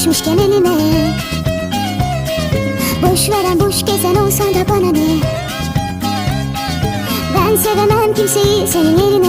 düşmüşken elime Boş veren boş gezen olsan da bana ne? Ben sevemem kimseyi senin yerine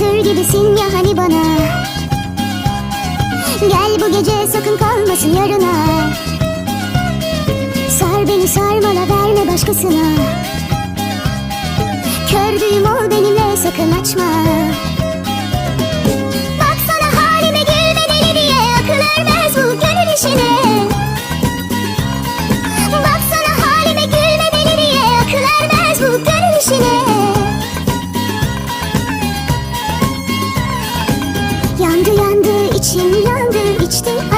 Yatır gibisin ya hani bana. Gel bu gece sakın kalmasın yarına. Sar beni sarmala verme başkasına. Kördüğüm ol benimle sakın açma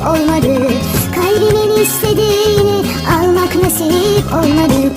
olmadı. Kalbimin istediğini almak nasip olmadı